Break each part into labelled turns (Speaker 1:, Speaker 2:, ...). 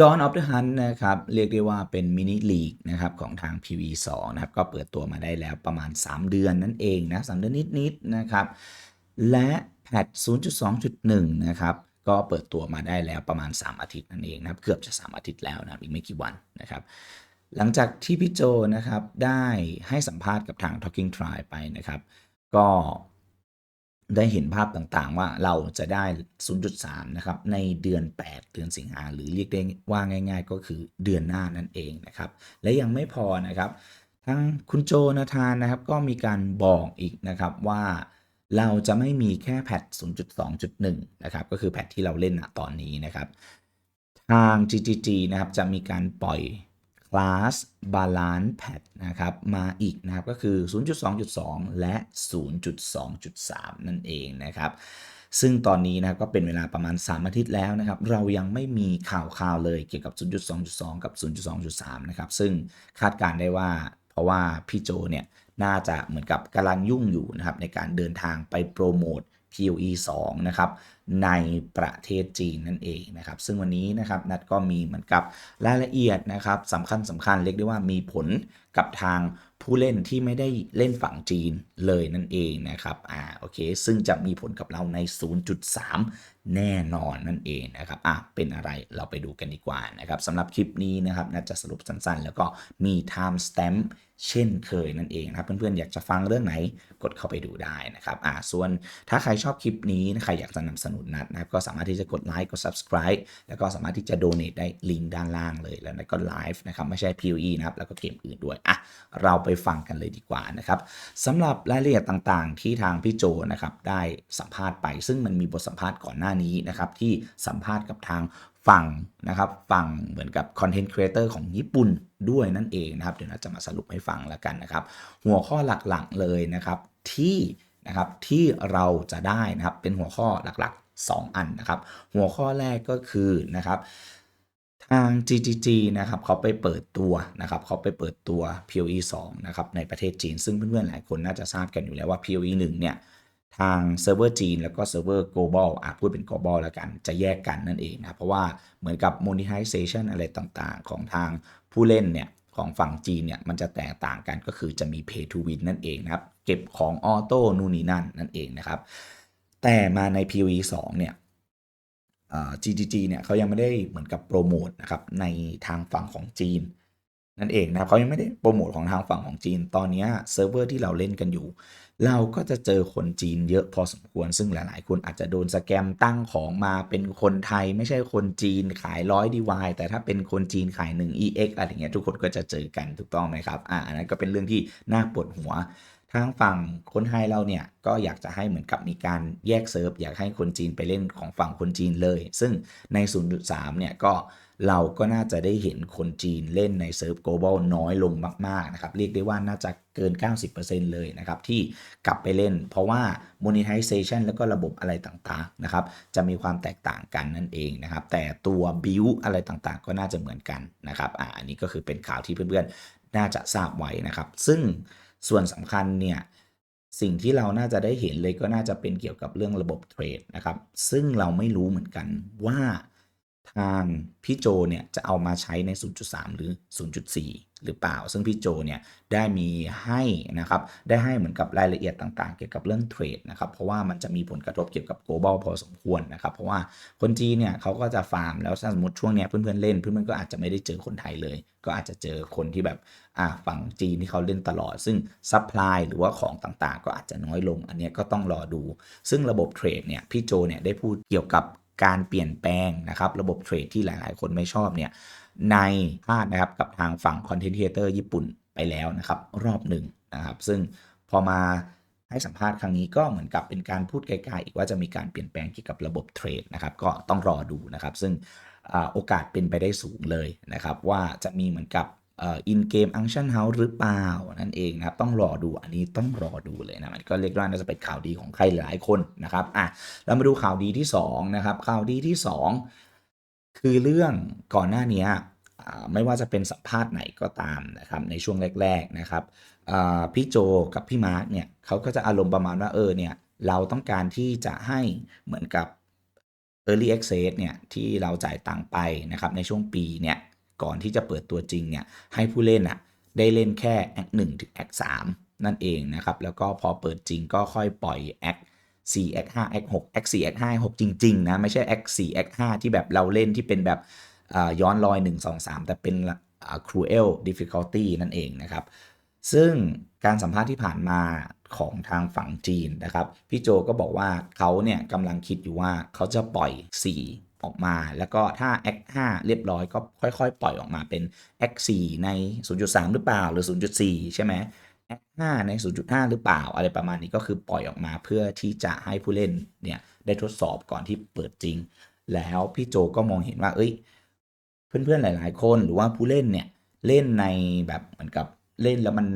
Speaker 1: Dawn of the Hunt นะครับเรียกได้ว่าเป็นมินิลีกนะครับของทาง PV2 นะครับก็เปิดตัวมาได้แล้วประมาณ 3 เดือนนั่นเองนะ3เดือนนิดๆนะครับและแพท0.2.1 นะครับก็เปิดตัวมาได้แล้วประมาณ 3 อาทิตย์นั่นเองนะครับเกือบจะ 3 อาทิตย์แล้วนะอีกไม่กี่วันนะครับหลังจากที่พี่โจนะครับได้ให้สัมภาษณ์กับทาง Talking Try ไปนะครับ ก็ ได้เห็นภาพต่างๆ ว่าเราจะได้ 0.3 นะครับ ในเดือน 8 เดือนสิงหาหรือเรียกได้ว่าง่าย ๆ ก็คือเดือนหน้านั่นเองนะครับ และยังไม่พอนะครับทั้งคุณโจนาธานนะครับก็มีการบอกอีกนะครับว่าเราจะไม่มีแค่แพท 0.2.1 นะครับ ก็คือแพทที่เราเล่นณตอนนี้นะครับ ทาง GGG นะครับจะมีการปล่อย Class Balance Pad นะครับมาอีกนะครับก็คือ 0.2.2 และ 0.2.3 นั่นเองนะครับซึ่งตอนนี้นะครับก็เป็นเวลาประมาณ 3 อาทิตย์แล้วนะครับ เรายังไม่มีข่าวข่าวเลยเกี่ยวกับ 0.2.2 กับ 0.2.3 นะครับ ซึ่งคาดการได้ว่า เพราะว่าพี่โจเนี่ยน่าจะเหมือนกับกำลังยุ่งอยู่นะครับในการเดินทางไปโปรโมท POE 2นะครับในประเทศจีนนั่นเองนะครับ ซึ่งวันนี้นะครับนัดก็มีเหมือนกับรายละเอียดนะครับสำคัญสำคัญเรียกได้ว่ามีผลกับทางผู้เล่นที่ไม่ได้เล่นฝั่งจีนเลยนั่นเองนะครับ อ่า โอเค ซึ่งจะมีผลกับเราใน 0.3แน่นอนนั่นเองนะครับ อะ เป็นอะไรเราไปดูกันดีกว่านะครับสำหรับคลิปนี้นะครับน่าจะสรุปสั้นๆ แล้วก็มี time stamp เช่นเคยนั่นเองนะครับ เพื่อนๆ อยากจะฟังเรื่องไหนกดเข้าไปดูได้นะครับ อ่า ส่วนถ้าใครชอบคลิปนี้ใครอยากสนับสนุนนัดนะครับ ก็สามารถที่จะกดไลค์ กด subscribe แล้วก็สามารถที่จะ donate ได้ลิงก์ด้านล่างเลย แล้วก็ไลฟ์นะครับ ไม่ใช่ POE นะครับ แล้วก็เกมอื่นด้วย อะ เราไปฟังกันเลยดีกว่านะครับสำหรับรายละเอียดต่างๆ ที่ทางพี่โจนะครับได้สัมภาษณ์ไป ซึ่งมันมีบทสัมภาษณ์ก่อนหน้านี้นะครับที่สัมภาษณ์กับทางฝั่งนะครับฝั่งเหมือนกับคอนเทนต์ครีเอเตอร์ของญี่ปุ่นด้วยนั่นเองนะครับ เดี๋ยวเราจะมาสรุปให้ฟังแล้วกันนะครับ หัวข้อหลักๆเลยนะครับที่นะครับที่เราจะได้นะครับเป็นหัวข้อหลักๆ 2 อันนะครับ หัวข้อแรกก็คือนะครับทาง GGG นะครับเขาไปเปิดตัวนะครับเขาไปเปิดตัว POE 2นะครับในประเทศจีน ซึ่งเพื่อนๆหลายคนน่าจะทราบกันอยู่แล้วว่า POE 1เนี่ย ทางเซิร์ฟเวอร์จีนแล้วก็เซิร์ฟเวอร์ global อะพูดเป็น global แล้วกันจะแยกกันนั่นเองนะ เพราะว่าเหมือนกับ monetization อะไรต่างๆ ของทางผู้เล่นเนี่ย ของฝั่งจีนเนี่ย มันจะแตกต่างกันก็คือจะมี pay to win นั่นเองนะครับ เก็บของออโต้นู่นนี่นั่นนั่นเองนะครับ แต่มาใน POE 2เนี่ย GGG เนี่ยเขายังไม่ได้เหมือนกับโปรโมทนะครับในทางฝั่งของจีนนั่นเองนะครับเขายังไม่ได้โปรโมทของทางฝั่งของจีน ตอนนี้เซิร์ฟเวอร์ที่เราเล่นกันอยู่ เราก็จะเจอคนจีนเยอะพอสมควร ซึ่งหลาย ๆ คนอาจจะโดนสแกมตั้งของมาเป็นคนไทย ไม่ใช่คนจีนขายร้อยดีวายแต่ถ้าเป็นคนจีนขาย 1 EX อะไรเงี้ยทุกคนก็จะเจอกันถูกต้องไหมครับอ่าอันนั้นก็เป็นเรื่องที่น่าปวดหัวทางฝั่งคนไทยเราเนี่ยก็อยากจะให้เหมือนกับมีการแยกเซิร์ฟอยากให้คนจีนไปเล่นของฝั่งคนจีนเลย ซึ่งใน 0.3 เนี่ยก็ เราก็น่าจะได้เห็นคนจีนเล่นในเซิร์ฟ global น้อยลงมากๆนะครับเรียกได้ว่าน่าจะเกิน 90%เลยนะครับที่กลับไปเล่น เพราะว่า monetization แล้วก็ระบบอะไรต่างๆนะครับจะมีความแตกต่างกันนั่นเองนะครับแต่ตัว build อะไรต่างๆ ก็น่าจะเหมือนกันนะครับอ่าอันนี้ก็คือเป็นข่าวที่เพื่อนๆ น่าจะทราบไว้นะครับ ซึ่งส่วนสำคัญเนี่ยสิ่งที่เราน่าจะได้เห็นเลยก็น่าจะเป็นเกี่ยวกับเรื่องระบบเทรดนะครับซึ่งเราไม่รู้เหมือนกันว่า ทางพี่โจเนี่ยจะเอามาใช้ใน 0.3 หรือ 0.4 หรือเปล่า ซึ่งพี่โจเนี่ยได้มีให้นะครับ ได้ให้เหมือนกับรายละเอียดต่างๆ เกี่ยวกับเรื่องเทรดนะครับ เพราะว่ามันจะมีผลกระทบเกี่ยวกับ global พอสมควรนะครับ เพราะว่าคนจีนเนี่ยเขาก็จะฟาร์มแล้วถ้าสมมติช่วงเนี้ยเพื่อนๆเล่น เพื่อนๆก็อาจจะไม่ได้เจอคนไทยเลย ก็อาจจะเจอคนที่แบบอ่าฝั่งจีนที่เขาเล่นตลอด ซึ่งซัพพลายหรือว่าของต่างๆ ก็อาจจะน้อยลง อันนี้ก็ต้องรอดู ซึ่งระบบเทรดเนี่ยพี่โจเนี่ยได้พูดเกี่ยวกับ การเปลี่ยนแปลงนะครับระบบเทรดที่หลายๆ คนไม่ชอบเนี่ยในพาดนะครับกับทางฝั่งคอนเทนต์ครีเอเตอร์ญี่ปุ่นไปแล้วนะครับรอบหนึ่งนะครับซึ่งพอมาให้สัมภาษณ์ครั้งนี้ก็เหมือนกับเป็นการพูดไกลๆอีกว่าจะมีการเปลี่ยนแปลงเกี่ยวกับระบบเทรดนะครับก็ต้องรอดูนะครับ ซึ่งโอกาสเป็นไปได้สูงเลยนะครับว่าจะมีเหมือนกับ อินเกมอังชันเฮาส์หรือเปล่า นั่นเองนะครับ ต้องรอดูอันนี้ต้องรอดูเลยนะมันก็เรียกว่าน่าจะเป็นข่าวดีของใครหลายคนนะครับอะเรามาดูข่าวดีที่2นะครับข่าวดีที่ 2 คือเรื่องก่อนหน้านี้ไม่ว่าจะเป็นสัมภาษณ์ไหนก็ตามนะครับในช่วงแรก ๆนะครับพี่โจกับพี่มาร์กเนี่ยเขาก็จะอารมณ์ประมาณว่าเออเนี่ยเราต้องการที่จะให้เหมือนกับ Early Access เนี่ยที่เราจ่ายตังค์ไปนะครับในช่วงปีเนี่ย ก่อนที่จะเปิดตัวจริงเนี่ยให้ผู้เล่นอะได้เล่นแค่ Act 1ถึง Act 3นั่นเองนะครับ แล้วก็พอเปิดจริงก็ค่อยปล่อย Act 4 Act 5 Act 6 Act 4 Act 5 Act 6จริง ๆ นะ ไม่ใช่ Act 4 Act 5ที่แบบเราเล่นที่เป็นแบบอ่าย้อนรอย 1 2 3 แต่เป็น cruel difficulty นั่นเองนะครับ ซึ่งการสัมภาษณ์ที่ผ่านมาของทางฝั่งจีนนะครับ พี่โจก็บอกว่าเขาเนี่ยกำลังคิดอยู่ว่าเขาจะปล่อย 4 ออกมา แล้วก็ถ้า Act 5 เรียบร้อยก็ค่อยๆ ปล่อยออกมาเป็น Act 4 ใน 0.3 หรือเปล่าหรือ 0.4 ใช่ไหม Act 5 ใน 0.5 หรือเปล่า อะไรประมาณนี้ก็คือปล่อยออกมาเพื่อที่จะให้ผู้เล่นเนี่ยได้ทดสอบก่อนที่เปิดจริง แล้วพี่โจก็มองเห็นว่า เอ้ย เพื่อนๆหลาย ๆ คนหรือว่าผู้เล่นเนี่ยเล่นในแบบเหมือนกับเล่นแล้วมัน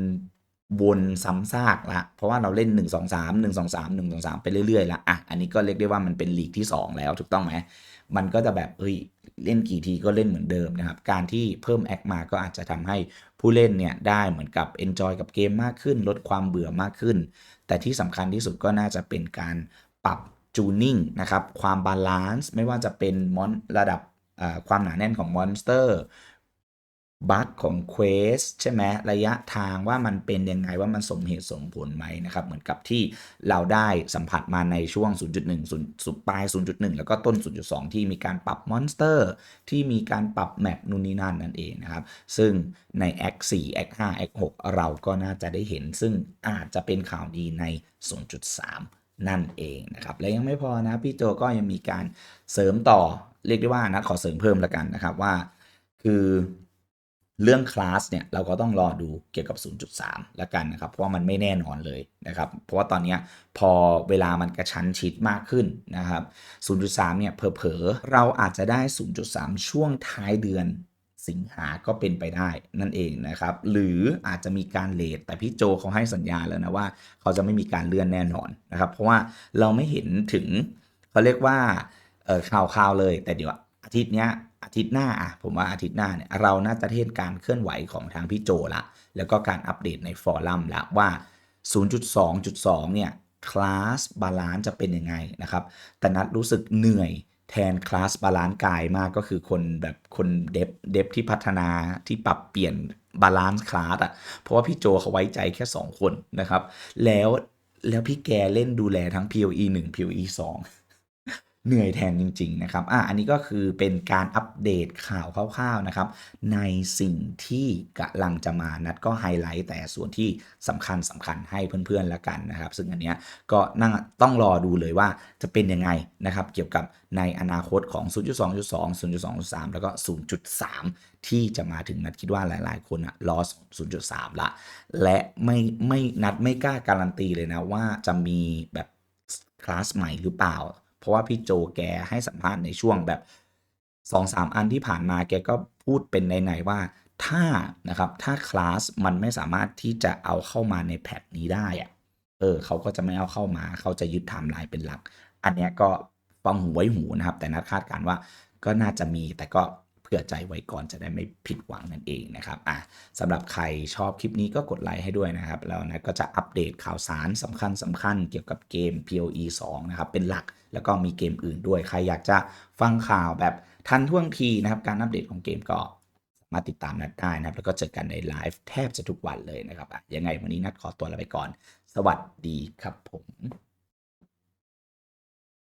Speaker 1: วนซ้ำซากละ เพราะว่าเราเล่น 1 2 3 1 2 3 1 2 3 ไปเรื่อยๆละอะอันนี้ก็เรียกได้ว่ามันเป็นลีกที่ 2 แล้วถูกต้องไหมมันก็จะแบบเฮ้ยเล่นกี่ทีก็เล่นเหมือนเดิมนะครับ การที่เพิ่มแอคมาก็อาจจะทำให้ผู้เล่นเนี่ยได้เหมือนกับ enjoy กับเกมมากขึ้น ลดความเบื่อมากขึ้น แต่ที่สำคัญที่สุดก็น่าจะเป็นการปรับจูนิ่งนะครับความบาลานซ์ไม่ว่าจะเป็นมอนระดับความหนาแน่นของมอนสเตอร์ บัคของเควสใช่ไหมระยะทางว่ามันเป็นยังไงว่ามันสมเหตุสมผลไหมนะครับ เหมือนกับที่เราได้สัมผัสมาในช่วง 0.1 0สุดปลาย 0.1 แล้วก็ต้น 0.2 ที่มีการปรับมอนสเตอร์ที่มีการปรับแมปนู่นนี่นั่นนั่นเองนะครับ ซึ่งใน Act 4 Act 5 Act 6 เราก็น่าจะได้เห็น ซึ่งอาจจะเป็นข่าวดีใน 0.3 นั่นเองนะครับ และยังไม่พอนะพี่โจก็ยังมีการเสริมต่อเรียกได้ว่านะขอเสริมเพิ่มแล้วกันนะครับว่า คือ เรื่องคลาสเนี่ยเราก็ต้องรอดูเกี่ยวกับ 0.3 แล้วกันนะครับ เพราะว่ามันไม่แน่นอนเลยนะครับ เพราะว่าตอนนี้พอเวลามันกระชั้นชิดมากขึ้นนะครับ 0.3 เนี่ยเผลอๆเราอาจจะได้ 0.3 ช่วงท้ายเดือนสิงหาก็เป็นไปได้นั่นเองนะครับ หรืออาจจะมีการเลทแต่พี่โจเขาให้สัญญาแล้วนะว่า เขาจะไม่มีการเลื่อนแน่นอนนะครับ เพราะว่าเราไม่เห็นถึงเขาเรียกว่าข่าวข่าวๆเลย แต่เดี๋ยวอาทิตย์เนี้ย อาทิตย์หน้าอะผมว่าอาทิตย์หน้าเนี่ยเราน่าจะเห็นการเคลื่อนไหวของทางพี่โจละ แล้วก็การอัปเดตในฟอรัมละว่า 0.2.2 เนี่ยคลาสบาลานซ์จะเป็นยังไงนะครับ แต่นัดรู้สึกเหนื่อยแทนคลาสบาลานซ์กายมากก็คือคนแบบคนเดฟเดฟที่พัฒนาที่ปรับเปลี่ยนบาลานซ์คลาสอะ เพราะว่าพี่โจเขาไว้ใจแค่ 2 คนนะครับ แล้วแล้วพี่แกเล่นดูแลทั้ง POE 1 POE 2 เหนื่อยแทนจริง ๆ นะครับ อะอันนี้ก็คือเป็นการอัปเดตข่าวคร่าวๆนะครับ ในสิ่งที่กำลังจะมานัดก็ไฮไลท์แต่ส่วนที่สำคัญสำคัญให้เพื่อนๆล้วกันนะครับ ซึ่งอันเนี้ยก็นั่งต้องรอดูเลยว่าจะเป็นยังไงนะครับ เกี่ยวกับในอนาคตของ 0.2.2 0.2.3 แล้วก็ 0.3 ที่จะมาถึงนัดคิดว่าหลายๆ คนอะรอ0.3 ละ และไม่ไม่นัดไม่กล้าการันตีเลยนะว่าจะมีแบบคลาสใหม่หรือเปล่า ราะว่าพี่โจแกให้สัมภาษณ์ในช่วงแบบสองสามอันที่ผ่านมาแกก็พูดเป็นในๆว่าถ้านะครับถ้าคลาสมันไม่สามารถที่จะเอาเข้ามาในแพทนี้ได้อะเออเขาก็จะไม่เอาเข้ามาเขาจะยึดไทม์ไลน์เป็นหลัก อันเนี้ยก็ฟังหูไว้หูนะครับ แต่นัดคาดการว่าก็น่าจะมีแต่ก็ เผื่อใจไว้ก่อนจะได้ไม่ผิดหวังนั่นเองนะครับอะสำหรับใครชอบคลิปนี้ก็กดไลค์ให้ด้วยนะครับ แล้วนะก็จะอัปเดตข่าวสารสำคัญสำคัญเกี่ยวกับเกม POE 2 นะครับ เป็นหลักแล้วก็มีเกมอื่นด้วย ใครอยากจะฟังข่าวแบบทันท่วงทีนะครับ การอัปเดตของเกมก็มาติดตามนัดได้นะครับ แล้วก็เจอกันในไลฟ์แทบจะทุกวันเลยนะครับอะยังไงวันนี้นัดขอตัวลาไปก่อน สวัสดีครับผม